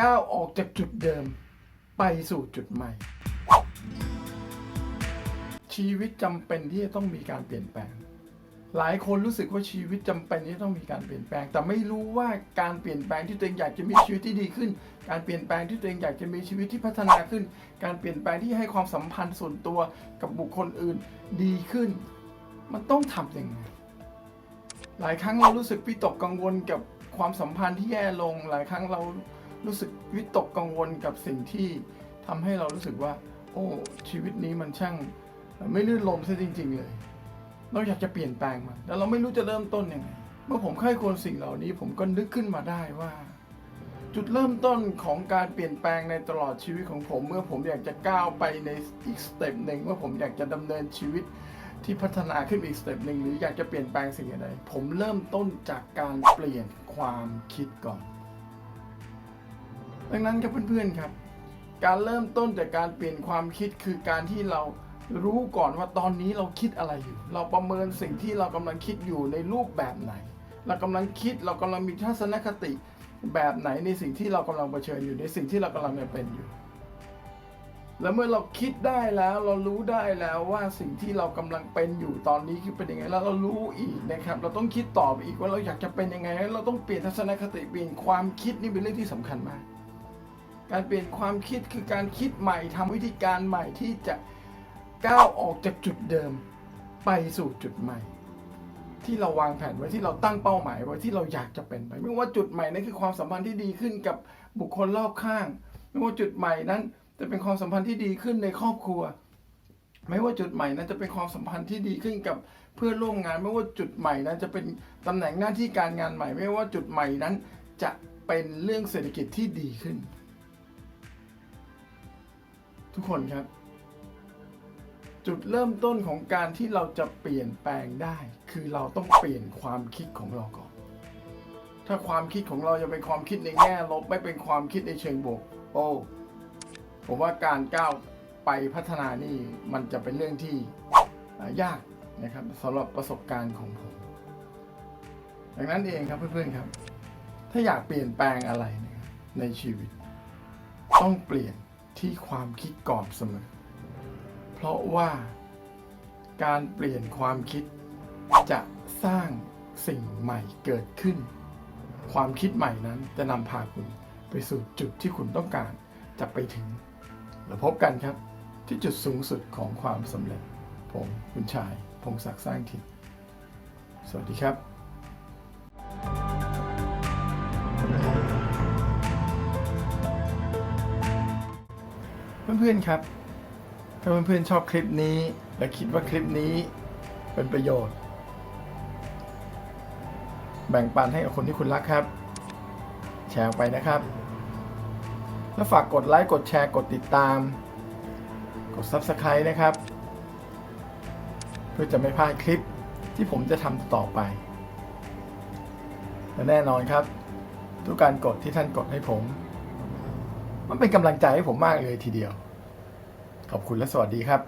ก้าวออกจากจุดเดิม ไปสู่จุดใหม่ ชีวิตจำเป็นที่จะต้องมีการเปลี่ยนแปลง หลายคนรู้สึกว่าชีวิตจำเป็นที่ต้องมีการเปลี่ยนแปลง แต่ไม่รู้ว่าการเปลี่ยนแปลงที่ตัวเองอยากจะมีชีวิตที่ดีขึ้น การเปลี่ยนแปลงที่ตัวเองอยากจะมีชีวิตที่พัฒนาขึ้น การเปลี่ยนแปลงที่ให้ความสัมพันธ์ส่วนตัวกับบุคคลอื่นดีขึ้น มันต้องทำยังไงหลายครั้งเรารู้สึกวิตกกังวลกับความสัมพันธ์ที่แย่ลง หลายครั้งเรา รู้สึกวิตกกังวลกับสิ่งที่ทำให้เรารู้สึกว่า โอ้ชีวิตนี้มันช่าง ไม่ลื่นลมซะจริง ๆ เลย เราอยากจะเปลี่ยนแปลงมันแต่เราไม่รู้จะเริ่มต้นยังไงเมื่อผมใคร่ควรสิ่งเหล่านี้ ผมก็นึกขึ้นมาได้ว่า จุดเริ่มต้นของการเปลี่ยนแปลงในตลอดชีวิตของผม เมื่อผมอยากจะก้าวไปในอีกสเต็ปหนึ่งเมื่อผมอยากจะดำเนินชีวิตที่พัฒนาขึ้นอีกสเต็ปหนึ่งหรืออยากจะเปลี่ยนแปลงสิ่งใดผมเริ่มต้นจากการเปลี่ยนความคิดก่อน ดังนั้นครับเพื่อนๆครับ การเริ่มต้นจากการเปลี่ยนความคิดคือการที่เรารู้ก่อนว่าตอนนี้เราคิดอะไรอยู่ เราประเมินสิ่งที่เรากำลังคิดอยู่ในรูปแบบไหน เรากำลังคิดเรากำลังมีทัศนคติแบบไหนในสิ่งที่เรากำลังเผชิญอยู่ในสิ่งที่เรากำลังเป็นอยู่ แล้วเมื่อเราคิดได้แล้วเรารู้ได้แล้วว่าสิ่งที่เรากำลังเป็นอยู่ตอนนี้คือเป็นยังไงแล้วเรารู้อีกนะครับ เราต้องคิดต่อไปอีกว่าเราอยากจะเป็นยังไง เราต้องเปลี่ยนทัศนคติเปลี่ยนความคิดนี่เป็นเรื่องที่สำคัญมาก การเปลี่ยนความคิดคือการคิดใหม่ทำวิธีการใหม่ที่จะก้าวออกจากจุดเดิม ไปสู่จุดใหม่ ที่เราวางแผนไว้ที่เราตั้งเป้าหมายไว้ที่เราอยากจะเป็นไป ไม่ว่าจุดใหม่นั้นคือความสัมพันธ์ที่ดีขึ้นกับบุคคลรอบข้าง ไม่ว่าจุดใหม่นั้นจะเป็นความสัมพันธ์ที่ดีขึ้นในครอบครัว ไม่ว่าจุดใหม่นั้นจะเป็นความสัมพันธ์ที่ดีขึ้นกับเพื่อนร่วมงาน ไม่ว่าจุดใหม่นั้นจะเป็นตำแหน่งหน้าที่การงานใหม่ ไม่ว่าจุดใหม่นั้นจะเป็นเรื่องเศรษฐกิจที่ดีขึ้น ทุกคนครับ จุดเริ่มต้นของการที่เราจะเปลี่ยนแปลงได้ คือเราต้องเปลี่ยนความคิดของเราก่อน ถ้าความคิดของเราจะเป็นความคิดในแง่ลบไม่เป็นความคิดในเชิงบวก โอ้ผมว่าการก้าวไปพัฒนานี่มันจะเป็นเรื่องที่ยากนะครับสำหรับประสบการณ์ของผมดังนั้นเองครับเพื่อนๆครับ ถ้าอยากเปลี่ยนแปลงอะไรในชีวิต ต้องเปลี่ยน ที่ความคิดก่อนเสมอ เพราะว่าการเปลี่ยนความคิดจะสร้างสิ่งใหม่เกิดขึ้น ความคิดใหม่นั้นจะนำพาคุณไปสู่จุดที่คุณต้องการจะไปถึง แล้วพบกันครับที่จุดสูงสุดของความสำเร็จ ผมคุณชาย พงศักดิ์สร้างถิ่นสวัสดีครับ เพื่อนๆครับ ถ้าเพื่อนๆชอบคลิปนี้ และคิดว่าคลิปนี้เป็นประโยชน์ แบ่งปันให้กับคนที่คุณรักครับ แชร์ไปนะครับ แล้วฝากกดไลค์กดแชร์กดติดตาม กด Subscribe นะครับ เพื่อจะไม่พลาดคลิปที่ผมจะทำต่อไป และแน่นอนครับ ทุกการกดที่ท่านกดให้ผม มันเป็นกำลังใจให้ผมมากเลยทีเดียว ขอบคุณและสวัสดีครับ